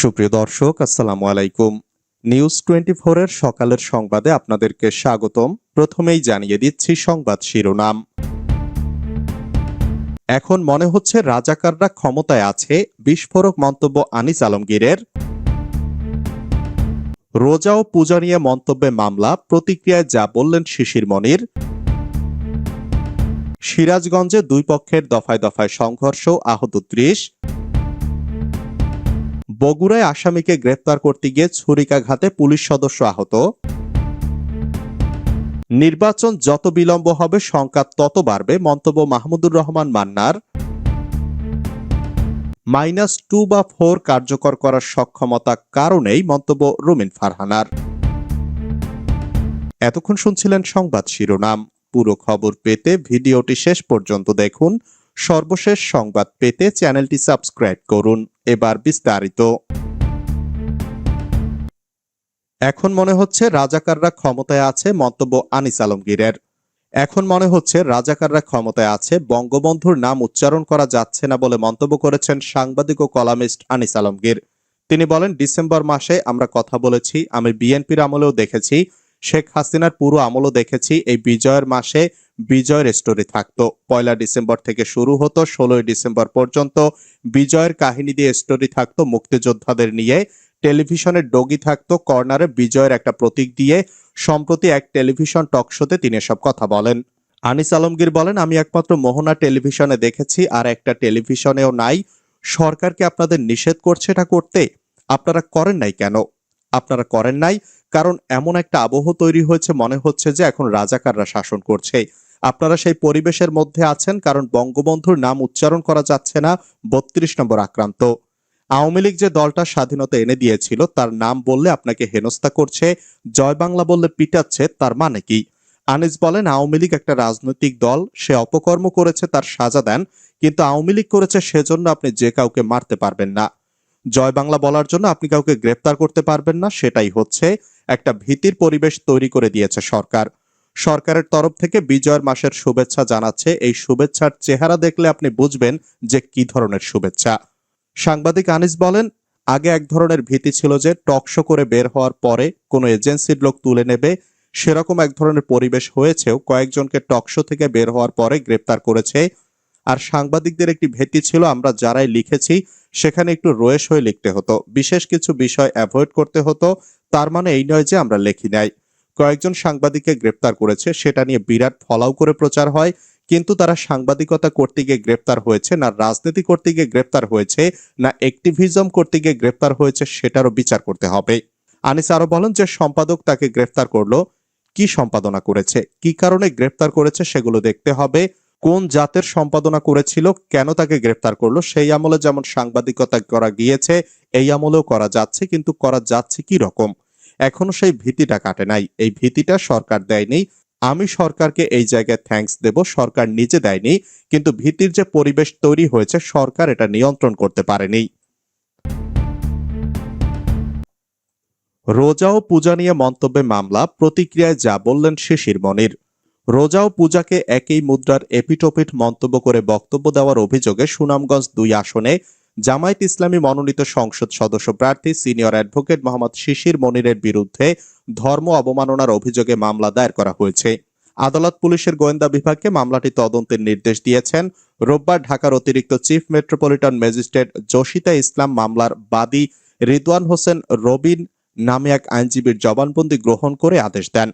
সুপ্রিয় দর্শক, আসসালামু আলাইকুম। নিউজ টোয়েন্টি এর সকালের সংবাদে আপনাদেরকে স্বাগতম। প্রথমেই জানিয়ে দিচ্ছি সংবাদ শিরোনাম। এখন মনে হচ্ছে রাজাকাররা ক্ষমতায় আছে, বিস্ফোরক মন্তব্য আনিস আলমগীরের। রোজা ও পূজা নিয়ে মন্তব্যে মামলা, প্রতিক্রিয়ায় যা বললেন শিশির মনির। সিরাজগঞ্জে দুই পক্ষের দফায় দফায় সংঘর্ষ, আহত ত্রিশ। বগুড়ায় আসামিকে গ্রেফতার করতে গিয়ে ছুরিকাঘাতে পুলিশ সদস্য আহত। নির্বাচন যত বিলম্ব হবে, সংখ্যা তত বাড়বে, মন্তব্য মাহমুদুর রহমান মান্নার। মাইনাস টু বা ফোর কার্যকর করার সক্ষমতা কারণেই মন্তব্য রুমিন ফারহানার। এতক্ষণ শুনছিলেন সংবাদ শিরোনাম। পুরো খবর পেতে ভিডিওটি শেষ পর্যন্ত দেখুন। সর্বশেষ সংবাদ পেতে চ্যানেলটি সাবস্ক্রাইব করুন। এবার বিস্তারিত। এখন মনে হচ্ছে রাজাকাররা ক্ষমতায় আছে মন্তব্য আনিস আলমগীরের। এখন মনে হচ্ছে রাজাকাররা ক্ষমতায় আছে, বঙ্গবন্ধুর নাম উচ্চারণ করা যাচ্ছে না বলে মন্তব্য করেছেন সাংবাদিক ও কলামিস্ট আনিস আলমগীর। তিনি বলেন, ডিসেম্বর মাসে আমরা কথা বলেছি, আমি বিএনপির আমলেও দেখেছি, শেখ হাসিনার পুরো আমলও দেখেছি, এই বিজয়ের মাসে বিজয়ের স্টোরি থাকতো। পয়লা ডিসেম্বর থেকে শুরু হতো, ষোলোই ডিসেম্বর পর্যন্ত বিজয়ের কাহিনী দিয়ে স্টোরি থাকতো, মুক্তিযোদ্ধাদের নিয়ে। টেলিভিশনের ডগি থাকতো, কর্নারে বিজয়ের একটা প্রতীক দিয়ে সম্প্রতি এক টেলিভিশন টক শোতে তিনি এসব কথা বলেন। আনিস আলমগীর বলেন, আমি একমাত্র মোহনা টেলিভিশনে দেখেছি, আর একটা টেলিভিশনেও নাই। সরকারকে আপনাদের নিষেধ করছে এটা করতে? আপনারা করেন নাই কেন? আপনারা করেন নাই, কারণ এমন একটা আবহ তৈরি হয়েছে, মনে হচ্ছে যে এখন রাজাকাররা শাসন করছে। আপনারা সেই পরিবেশের মধ্যে আছেন কারণ বঙ্গবন্ধুর নাম উচ্চারণ করা যাচ্ছে না, বত্রিশ নম্বর আক্রান্ত। আওয়ামী লীগ যে দলটা স্বাধীনতা এনে দিয়েছিল, তার নাম বললে আপনাকে হেনস্থা করছে, জয় বাংলা বললে পিটাচ্ছে, তার মানে কি? আনিস বলেন, আওয়ামী লীগ একটা রাজনৈতিক দল, সে অপকর্ম করেছে, তার সাজা দেন, কিন্তু আওয়ামী লীগ করেছে সেজন্য আপনি যে কাউকে মারতে পারবেন না। জয় বাংলা বলার জন্য আপনি কাউকে গ্রেপ্তার করতে পারবেন না, সেটাই হচ্ছে একটা ভীতির পরিবেশ তৈরি করে দিয়েছে সরকার। সরকারের তরফ থেকে বিজয়ের মাসের শুভেচ্ছা জানাচ্ছে। এই শুভেচ্ছার চেহারা দেখলে আপনি বুঝবেন যে কি ধরনের শুভেচ্ছা। সাংবাদিক আনিস বলেন, আগে এক ধরনের ভীতি ছিল যে টকশো করে বের হওয়ার পরে কোনো এজেন্সির লোক তুলে নেবে। সেরকম এক ধরনের পরিবেশ হয়েছেও কয়েকজনকে টকশো থেকে বের হওয়ার পরে গ্রেপ্তার করেছে। আর সাংবাদিকদের একটি ভীতি ছিল, আমরা যারাই লিখেছি, সেখানে একটু রয়েস হয়ে লিখতে হতো। বিশেষ কিছু বিষয় অ্যাভয়েড করতে হতো, তার মানে এই নয় যে আমরা লেখি নাই। কয়েকজন সাংবাদিককে গ্রেপ্তার করেছে। সেটা নিয়ে বিরাট ফলাও করে প্রচার হয়। কিন্তু তারা সাংবাদিকতা করতে গিয়ে গ্রেপ্তার হয়েছে, না রাজনীতি করতে গিয়ে গ্রেপ্তার হয়েছে, না অ্যাক্টিভিজম করতে গিয়ে গ্রেপ্তার হয়েছে, সেটারও বিচার করতে হবে। আনিস আরও বলেন যে সম্পাদক তাকে গ্রেফতার করল, কি সম্পাদনা করেছে, কি কারণে গ্রেফতার করেছে সেগুলো দেখতে হবে। কোন জাতের সম্পাদনা করেছিল, কেন তাকে গ্রেফতার করল, সেই আমলে যেমন সাংবাদিকতা করা গিয়েছে, এই আমলেও করা যাচ্ছে, কিন্তু করা যাচ্ছে কি রকম? এখনও সেই ভীতিটা কাটে নাই। এই ভীতিটা সরকার দেয়নি। আমি সরকারকে এই জায়গায় থ্যাঙ্কস দেব। সরকার নিজে দেয়নি। কিন্তু ভীতির যে পরিবেশ তৈরি হয়েছে, সরকার এটা নিয়ন্ত্রণ করতে পারেনি। রোজা ও পূজা নিয়ে মন্তব্যে মামলা, প্রতিক্রিয়ায় যা বললেন শিশির মনির। রোজা ও পূজাকে একই মুদ্রার এপিটোপিট মন্তব্য করে বক্তব্য দেওয়ার অভিযোগে সুনামগঞ্জ দুই আসনে জামায়াত ইসলামী মনোনীত সংসদ সদস্য প্রার্থী সিনিয়র অ্যাডভোকেট মোহাম্মদ শিশির মনিরের বিরুদ্ধে ধর্ম অবমাননার অভিযোগে মামলা দায়ের করা হয়েছে। আদালত পুলিশের গোয়েন্দা বিভাগকে মামলাটি তদন্তের নির্দেশ দিয়েছেন। রোববার ঢাকার অতিরিক্ত chief metropolitan magistrate Jasita Islam মামলার বাদী রিদওয়ান হোসেন রবিন নামে এক আইনজীবীর জবানবন্দি গ্রহণ করে আদেশ দেন।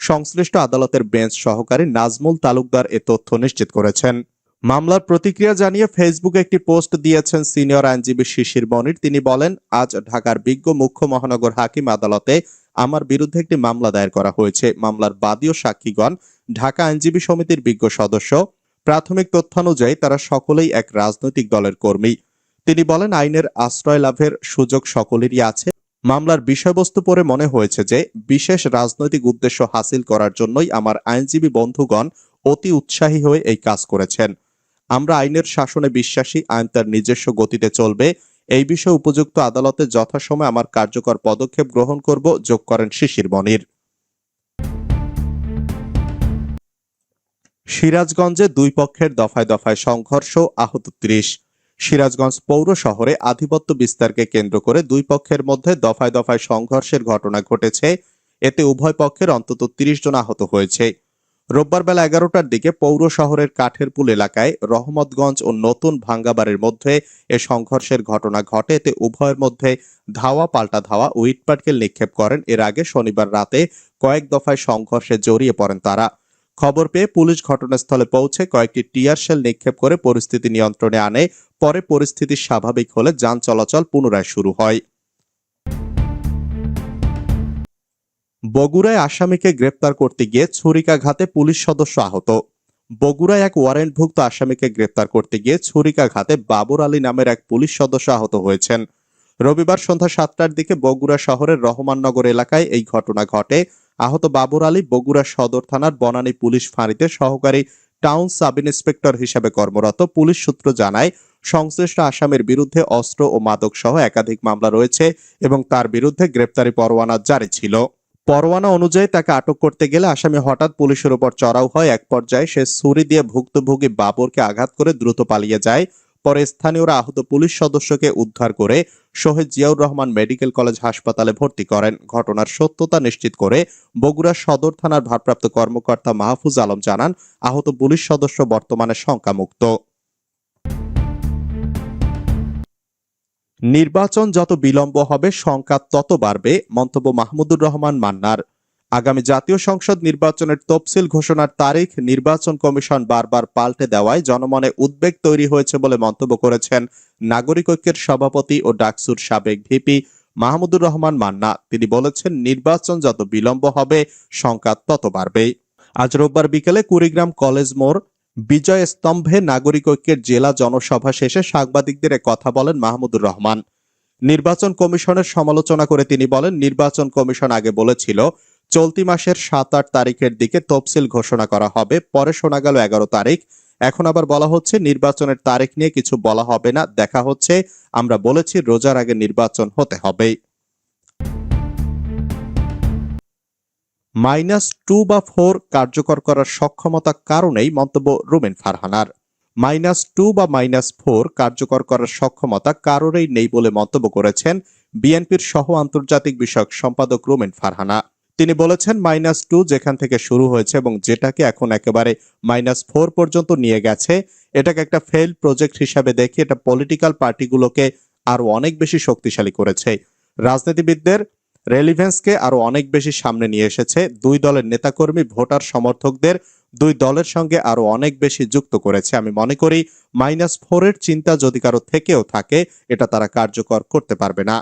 সংশ্লিষ্ট আদালতের বেঞ্চ সহকারী নাজমুল তালুকদার এ তথ্য নিশ্চিত করেছেন। মামলার প্রতিক্রিয়া জানিয়ে ফেসবুকে একটি পোস্ট দিয়েছেন সিনিয়র আইনজীবী শিশির মনির। তিনি বলেন, আজ ঢাকার বিজ্ঞ মুখ্য মহানগর হাকিম আদালতে আমার বিরুদ্ধে একটি মামলা দায়ের করা হয়েছে। মামলার বাদী ও সাক্ষীগণ ঢাকা আইনজীবী সমিতির বিজ্ঞ সদস্য। প্রাথমিক তথ্যানুযায়ী তারা সকলেই এক রাজনৈতিক দলের কর্মী। তিনি বলেন, আইনের আশ্রয় লাভের সুযোগ সকলেরই আছে। মামলার বিষয়বস্তু পরে মনে হয়েছে যে বিশেষ রাজনৈতিক উদ্দেশ্য হাসিল করার জন্যই আমার আইনজীবী বন্ধুগণ অতি উৎসাহী হয়ে এই কাজ করেছেন। আমরা আইনের শাসনে বিশ্বাসী, আইন তার নিজস্ব গতিতে চলবে। এই বিষয়ে উপযুক্ত আদালতে যথাসময়ে আমার কার্যকর পদক্ষেপ গ্রহণ করব, যোগ করেন শিশির মনির। সিরাজগঞ্জে দুই পক্ষের দফায় দফায় সংঘর্ষ, আহত ত্রিশ। সিরাজগঞ্জ পৌর শহরে আধিপত্য বিস্তারকে কেন্দ্র করে দুই পক্ষের মধ্যে দফায় দফায় সংঘর্ষের ঘটনা ঘটেছে। এতে উভয় পক্ষের অন্তত তিরিশ জন আহত হয়েছে। রোববার বেলা এগারোটার দিকে পৌর শহরের কাঠেরপুল এলাকায় রহমতগঞ্জ ও নতুন ভাঙ্গাবাড়ির মধ্যে এ সংঘর্ষের ঘটনা ঘটে। এতে উভয়ের মধ্যে ধাওয়া, পাল্টা ধাওয়া ও ইটপাটকেল নিক্ষেপ করেন। এর আগে শনিবার রাতে কয়েক দফায় সংঘর্ষে জড়িয়ে পড়েন তারা। খবর পেয়ে পুলিশ ঘটনাস্থলে পৌঁছে কয়েকটি টিয়ার শেল নিক্ষেপ করে পরিস্থিতি নিয়ন্ত্রণে আনে। পরে পরিস্থিতি স্বাভাবিক হলে যান চলাচল পুনরায় শুরু হয়। বগুড়ায় আসামিকে গ্রেপ্তার করতে গিয়ে ছুরিকাঘাতে পুলিশ সদস্য আহত। বগুড়ায় এক ওয়ারেন্টভুক্ত আসামিকে গ্রেপ্তার করতে গিয়ে ছুরিকাঘাতে বাবর আলী নামের এক পুলিশ সদস্য আহত হয়েছেন। রবিবার সন্ধ্যা সাতটার দিকে বগুড়া শহরের রহমাননগর এলাকায় এই ঘটনা ঘটে। আহত বাবর আলী বগুড়া সদর থানার বনানী পুলিশ ফাঁড়িতে সহকারী টাউন সাব ইন্সপেক্টর হিসেবে কর্মরত পুলিশ সূত্র জানায়, সংশ্লিষ্ট আসামির বিরুদ্ধে অস্ত্র ও মাদক সহ একাধিক মামলা রয়েছে এবং তার বিরুদ্ধে গ্রেপ্তারি পরোয়ানা জারি ছিল। পরোয়ানা অনুযায়ী তাকে আটক করতে গেলে আসামি হঠাৎ পুলিশের উপর চড়াও হয়। এক পর্যায়ে সে ছুরি দিয়ে ভুক্তভোগী বাবরকে আঘাত করে দ্রুত পালিয়ে যায়। পরে স্থানীয়রা আহত পুলিশ সদস্যকে উদ্ধার করে শহীদ জিয়াউর রহমান মেডিকেল কলেজ হাসপাতালে ভর্তি করেন। ঘটনার সত্যতা নিশ্চিত করে বগুড়া সদর থানার ভারপ্রাপ্ত কর্মকর্তা মাহফুজ আলম জানান, আহত পুলিশ সদস্য বর্তমানে শঙ্কামুক্ত। নির্বাচন যত বিলম্ব হবে, সংখ্যা তত বাড়বে, মন্তব্য মাহমুদুর রহমান মান্নার। আগামী জাতীয় সংসদ নির্বাচনের তফসিল ঘোষণার তারিখ নির্বাচন কমিশন বারবার পাল্টে দেওয়ায় জনমনে উদ্বেগ তৈরি হয়েছে বলে মন্তব্য করেছেন নাগরিক ঐক্যের সভাপতি ও ডাকসুর সাবেক ভিপি মাহমুদুর রহমান মান্না। তিনি বলেছেন, নির্বাচন যত বিলম্ব হবে, সংখ্যা তত বাড়বে আজ রোববার বিকেলে কুড়িগ্রাম কলেজ মোড় বিজয় স্তম্ভে নাগরিক ঐক্যের জেলা জনসভা শেষে সাংবাদিকদের কথা বলেন মাহমুদুর রহমান। নির্বাচন কমিশনের সমালোচনা করে তিনি বলেন, নির্বাচন কমিশন আগে বলেছিল, চলতি মাসের সাত আট তারিখের দিকে তফসিল ঘোষণা করা হবে, পরে শোনা গেল এগারো তারিখ। এখন আবার বলা হচ্ছে, নির্বাচনের তারিখ নিয়ে কিছু বলা হবে না, দেখা হচ্ছে, আমরা বলেছি, রোজার আগে নির্বাচন হতে হবে মাইনাস টু বা ফোর কার্যকর করার সক্ষমতা কারণেই মন্তব্য রুমেন ফারহানার। মাইনাস টু বা মাইনাস ফোর কার্যকর করার সক্ষমতা কারোরই নেই বলে মন্তব্য করেছেন বিএনপির সহ আন্তর্জাতিক বিষয়ক সম্পাদক রুমেন ফারহানা। তিনি বলেছেন, মাইনাস টু যেখান থেকে শুরু হয়েছে এবং যেটাকে এখন একেবারে মাইনাস ফোর পর্যন্ত নিয়ে গেছে, এটাকে একটা ফেল প্রজেক্ট হিসাবে দেখে এটা পলিটিক্যাল পার্টিগুলোকে আরও অনেক বেশি শক্তিশালী করেছে। রাজনীতিবিদদের রেলিভেন্সকে আরও অনেক বেশি সামনে নিয়ে এসেছে। দুই দলের নেতাকর্মী, ভোটার সমর্থকদের দুই দলের সঙ্গে আরও অনেক বেশি যুক্ত করেছে। আমি মনে করি, মাইনাস ফোরের চিন্তা যদি কারও থেকেও থাকে, এটা তারা কার্যকর করতে পারবে না।